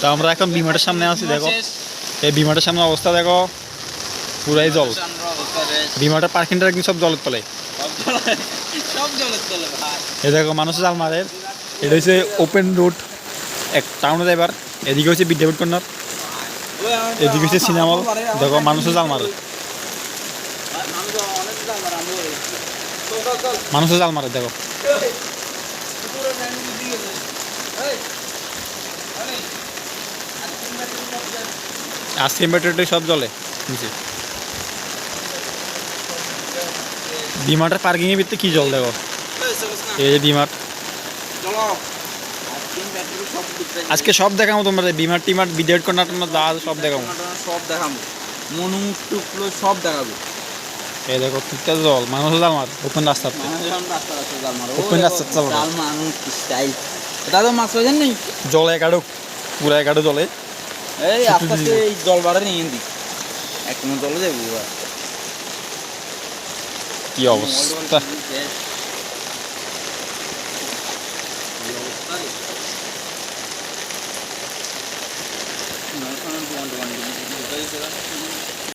তো আমরা এখন বিমাটের সামনে আছি, দেখো। এই বিমাটের সামনে অবস্থা, দেখো। পুরাই জল। বিমাটের পার্কিংটা একদম সব জলের তলে। এই দেখো, মানুষ জাল মারে এটা হচ্ছে ওপেন রোড এক টাউনে যাইবার এদিকে হচ্ছে বিদ্যাপীঠ কর্নার এদিকে হচ্ছে সিনেমা দেখো, মানুষ জাল মারে মানুষ জাল মারে দেখো। আইসক্রিম ব্যাটারি সব জলে নিচে। ডিমার্টের পার্কিং এর ভিতরে কি জল দেখো? এই যে ডিমার্ট। আজকে সব দেখাবো তোমরা বিমার টিমার বিদেট কর্নার টর্নার সব দেখাবো। সব দেখাবো। মনু টুকলো সব দেখাবো। এই দেখো তিনটা জল মানুষ জাল মার ওপেন রাস্তাতে Open রাস্তা। চাল মানুষ স্টাইল তো মাছ পাইছেন নেই জল একাডো পুরো একাডো জলে। এই শুধু আস্তে আস্তে দিয়ে। এই জল বাড়ে নিয়ে দি এক মিনিট জলে যাব এবার কি অবস্থা